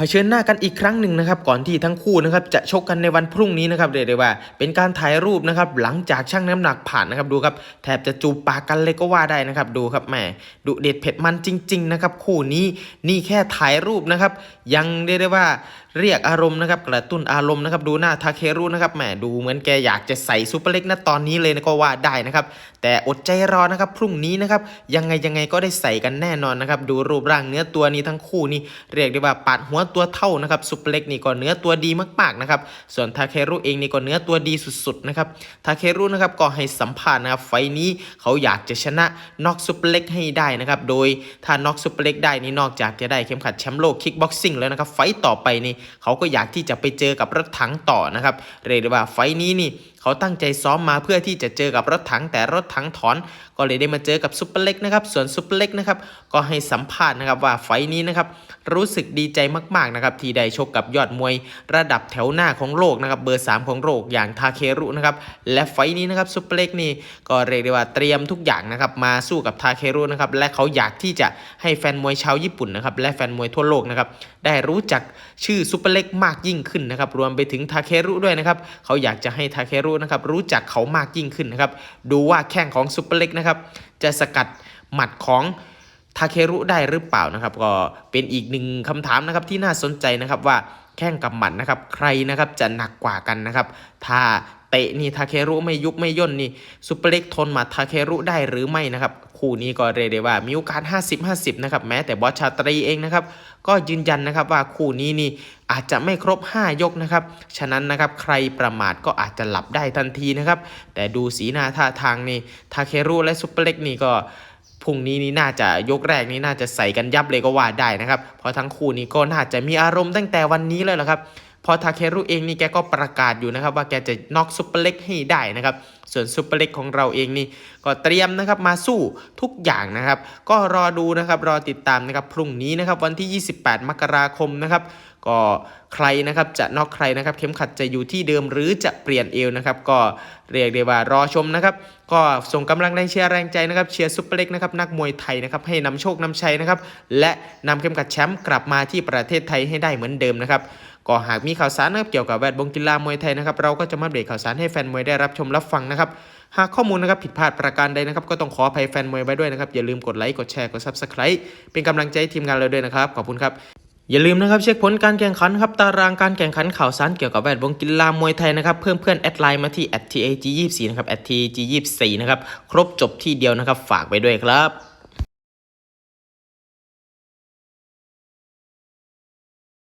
เผชิญหน้ากันอีกครั้งหนึ่งนะครับก่อนที่ทั้งคู่นะครับจะชกกันในวันพรุ่งนี้นะครับเรียกได้ว่า เป็นการถ่ายรูปนะครับหลังจากชั่งน้ำหนักผ่านนะครับดูครับแทบจะจูบปากกันเลยก็ว่าได้นะครับดูครับแหมดุเด็ดเผ็ดมันจริง ๆ นะครับ คู่นี้นี่แค่ถ่ายรูปนะครับยังเรียกได้ว่าเรียกอารมณ์นะครับกระตุ้นอารมณ์นะครับดูหน้าทาเครุนะครับแหมดูเหมือนแกอยากจะใส่ซูเปอร์เล็กนะตอนนี้เลยนะก็ว่าได้นะครับแต่อดใจรอนะครับพรุ่งนี้นะครับยังไงยังไงก็ได้ใส่กันแน่นอนนะครับดูรูปร่างเนื้อตัวนี้ทั้งคู่นี่เรียกได้ว่าปาดหัวตัวเท่านะครับซูเปอร์เล็กนี่ก็เนื้อตัวดีมากๆนะครับส่วนทาเครุเองนี่ก็เนื้อตัวดีสุดๆนะครับทาเครุนะครับก็ให้สัมภาษณ์นะครับไฟนี้เขาอยากจะชนะน็อกซูเปอร์เล็กให้ได้นะครับโดยถ้าน็อกซูเปอร์เล็กได้นี่นอกจากจะได้เข็มขัดแชมป์โลกคิกบ็อกซิ่งแล้วนะครับไฟต่อไปนี่เขาก็อยากที่จะไปเจอกับรถถังต่อนะครับเรียกได้ว่าไฟนี้นี่เขาตั้งใจซ้อมมาเพื่อที่จะเจอกับรถถังแต่รถถังถอน ก็เลยได้มาเจอกับซุปเปอร์เล็กนะครับส่วนซุปเปอร์เล็กนะครับก็ให้สัมภาษณ์นะครับว่าไฟนี้นะครับรู้สึกดีใจมากๆนะครับที่ได้ชกกับยอดมวย ระดับแถวหน้าของโลกนะครับเบอร์ 3 ของโลกอย่างทาเครุนะครับและไฟนี้นะครับซุปเปอร์เล็กนี่ก็เรียกได้ว่าเตรียมทุกอย่างนะครับมาสู้กับทาเครุนะครับและเขาอยากที่จะให้แฟนมวยชาวญี่ปุ่นนะครับและแฟนมวยทั่วโลกนะครับได้รู้จักชื่อซุปเปอร์เล็กมากยิ่งขึ้นนะครับรวมไปถึงทาเครุด้วยนะครับเขาอยากจะให้ทาเครุู้นะครับรู้จักเขามากยิ่งขึ้นนะครับดูว่าแข้งของซูเปอร์เล็กนะครับจะสกัดหมัดของทาเครุได้หรือเปล่านะครับ ก็เป็นอีกหนึ่งคำถามนะครับที่น่าสนใจนะครับว่าแข้งกับหมัดนะครับใครนะครับจะหนักกว่ากันนะครับ ถ้า เตะนี่ทาเครุไม่ยุบไม่ย่นนี่ซุปเปอร์เล็กทนหมัดทาเครุได้หรือไม่นะครับคู่นี้ก็เรียกได้ว่ามีโอกาส 50-50 นะครับ แม้แต่บอสชาตรีเองนะครับ ก็ยืนยันนะครับว่าคู่นี้นี่อาจจะไม่ครบ 5 ยกนะครับ ฉะนั้นนะครับใครประมาทก็อาจจะหลับได้ทันทีนะครับ แต่ดูสีหน้าท่าทางนี่ทาเครุและซุปเปอร์เล็กนี่ก็พรุ่งนี้นี่น่าจะยกแรกนี่น่าจะใส่กันยับเลยก็ว่าได้นะครับ เพราะทั้งคู่นี้ก็น่าจะมีอารมณ์ตั้งแต่วันนี้เลยละครับ พอทาเครุเองนี่แกก็ประกาศอยู่นะครับ ว่าแกจะน็อกซุปเปอร์เล็กให้ได้นะครับ ส่วนซุปเปอร์เล็กของเราเองนี่ก็เตรียมนะครับมาสู้ทุกอย่างนะครับ ก็รอดูนะครับรอติดตามนะครับพรุ่งนี้นะครับวันที่ 28 มกราคมนะครับก็ใครนะครับจะนอกใครนะครับ เข็มขัดจะอยู่ที่เดิมหรือจะเปลี่ยนเอวนะครับ ก็เรียกได้ว่ารอชมนะครับ ก็ส่งกำลังแรงเชียร์แรงใจนะครับเชียร์ซุปเปอร์เล็กนะครับนักมวยไทยนะครับให้นำโชคนำชัยนะครับ และนำเข็มขัดแชมป์กลับมาที่ประเทศไทยให้ได้เหมือนเดิมนะครับ ก็หากมีข่าวสารนะครับเกี่ยวกับแวดวงกีฬามวยไทยนะครับเราก็จะมาเบรกข่าวสารให้แฟนมวยได้รับชมรับฟังนะครับหากข้อมูลนะครับผิดพลาดประการใดนะครับก็ต้องขออภัยแฟนมวยไว้ด้วยนะครับอย่าลืมกดไลค์กดแชร์กด subscribe เป็นกำลังใจให้ทีมงานเราด้วยนะครับขอบคุณครับอย่าลืมนะครับเช็คผลการแข่งขันครับตารางการแข่งขันข่าวสารเกี่ยวกับแวดวงกีฬามวยไทยนะครับเพิ่มเพื่อนแอดไลน์มาที่ @tag24 นะครับ @tag24 นะครับครบจบที่เดียวนะครับฝากไปด้วยครับ